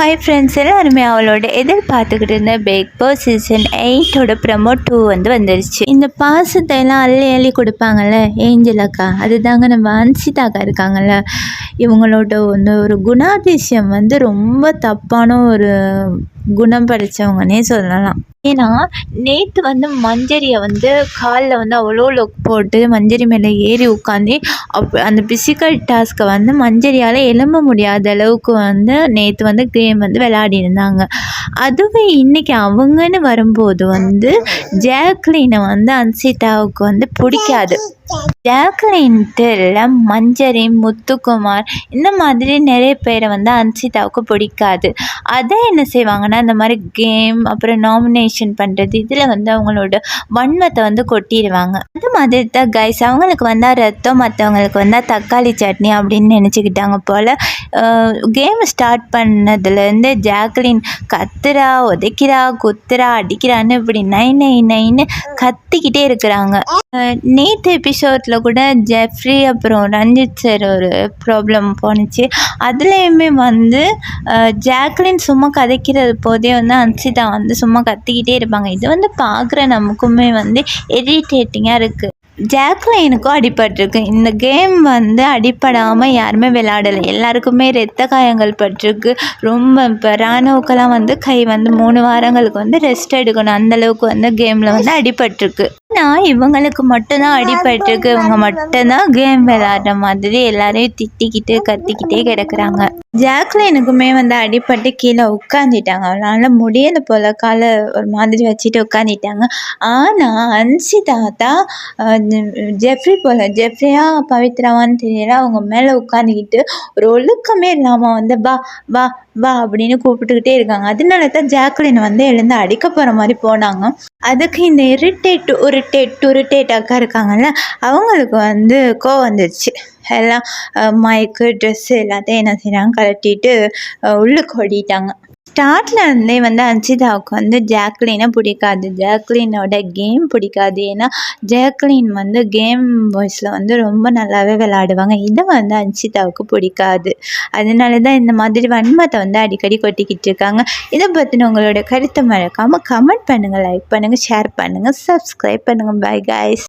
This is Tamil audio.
ஹாய் ஃப்ரெண்ட்ஸ் எல்லாருமே அவளோட எதிர்பார்த்துக்கிட்டு இருந்த பிக் பாஸ் சீசன் எயிட்டோட ப்ரமோ டூ வந்து வந்துருச்சு. இந்த பாசத்தை எல்லாம் அள்ளி அள்ளி கொடுப்பாங்கல்ல ஏஞ்சல் அக்கா அதுதாங்க நம்ம அன்சிதா அக்கா இருக்காங்கல்ல. இவங்களோட வந்து ஒரு குணாதிசயம் வந்து ரொம்ப தப்பான ஒரு குணம் படைச்சவங்கன்னே சொல்லலாம். ஏன்னா நேற்று வந்து மஞ்சரியை வந்து காலில் வந்து அவ்வளோ லொக் போட்டு மஞ்சரி மேலே ஏறி உட்காந்து அப் அந்த ஃபிசிக்கல் டாஸ்க்கை வந்து மஞ்சரியால் எழும்ப முடியாத அளவுக்கு வந்து நேற்று வந்து கேம் வந்து விளையாடி இருந்தாங்க அதுவே இன்றைக்கி அவங்கன்னு வரும்போது வந்து ஜாக்லினை வந்து அன்சிதாவுக்கு வந்து பிடிக்காது. ஜாக்லின்ட்டு டெல்ல மஞ்சரி முத்துக்குமார் இந்த மாதிரி நிறைய பேரை வந்து அன்சிதாவுக்கு பிடிக்காது. அதை என்ன செய்வாங்கன்னா இந்த மாதிரி கேம் அப்புறம் நாமினேஷன் பண்ணுறது இதில் வந்து அவங்களோட வன்மத்தை வந்து கொட்டிடுவாங்க. அந்த மாதிரி தான் கைஸ் அவங்களுக்கு வந்தால் ரத்தம் மற்றவங்களுக்கு வந்தால் தக்காளி சட்னி அப்படின்னு நினச்சிக்கிட்டாங்க போல் கேம் ஸ்டார்ட் பண்ணதுலேருந்து ஜாக்லின் கத்துறா உதைக்கிறா குத்துறா அடிக்கிறான்னு இப்படி நை நை நைன்னு கத்திக்கிட்டே இருக்கிறாங்க. நேற்று ஷர்ட்டில் கூட ஜெஃப்ரி அப்புறம் ரஞ்சித் சார் ஒரு ப்ராப்ளம் போணுச்சு அதுலேயுமே வந்து ஜாக்லின் சும்மா கதைக்கிறது போதே வந்து அன்சிதா வந்து சும்மா கத்திக்கிட்டே இருப்பாங்க. இது வந்து பார்க்குற நமக்குமே வந்து இரிட்டேட்டிங்காக இருக்குது ஜாக்லைனுக்கும் அடிபட்டிருக்கு. இந்த கேம் வந்து அடிப்படாமல் யாருமே விளையாடலை. எல்லாருக்குமே ரத்த காயங்கள் பட்டிருக்கு. ரொம்ப இப்போ ராணுவுக்கெல்லாம் வந்து கை வந்து மூணு வாரங்களுக்கு வந்து ரெஸ்ட் எடுக்கணும். அந்தளவுக்கு வந்து கேமில் வந்து அடிபட்டிருக்கு. ஆனால் இவங்களுக்கு மட்டும்தான் அடிபட்டிருக்கு. இவங்க மட்டும்தான் கேம் விளையாடுற மாதிரி எல்லாரையும் திட்டிக்கிட்டு கத்திக்கிட்டே கிடக்குறாங்க. ஜாக்லைனுக்குமே வந்து அடிபட்டு கீழே உட்காந்துட்டாங்க அவளால் முடியல போல காலை ஒரு மாதிரி வச்சுட்டு உட்காந்துட்டாங்க ஆனால் அன்சிதா தான் ஜெஃப்ரி போல ஜெஃப்ரியா பவித்ராவான்னு தெரியல அவங்க மேலே உட்காந்துக்கிட்டு ஒரு ஒழுக்கமே இல்லாமல் வந்து பா பா வா அப்படின்னு கூப்பிட்டுக்கிட்டே இருக்காங்க. அதனால தான் ஜாக்லின் வந்து எழுந்து அடிக்க போகிற மாதிரி போனாங்க. அதுக்கு இந்த இரிட்டேட் உருட்டேட் உருட்டேட் அக்கா இருக்காங்கல்ல அவங்களுக்கு வந்து கோ வந்துடுச்சு எல்லாம் மைக்கு ட்ரெஸ்ஸு எல்லாத்தையும் என்ன செய்கிறாங்க கலட்டிட்டு உள்ளுக்கு ஓடிட்டாங்க. ஸ்டார்ட்ல இருந்தே வந்து அன்சிதாவுக்கு வந்து ஜாக்லினை பிடிக்காது. ஜாக்லினோட கேம் பிடிக்காது. ஏன்னா ஜாக்லின் வந்து கேம் வாய்ஸில் வந்து ரொம்ப நல்லாவே விளையாடுவாங்க. இதை வந்து அன்சிதாவுக்கு பிடிக்காது. அதனால தான் இந்த மாதிரி வன்மத்தை வந்து அடிக்கடி கொட்டிக்கிட்டு இருக்காங்க. இதை பற்றின உங்களோட கருத்தை மறக்காமல் கமெண்ட் பண்ணுங்கள் லைக் பண்ணுங்கள் ஷேர் பண்ணுங்கள் சப்ஸ்கிரைப் பண்ணுங்கள் பை கைஸ்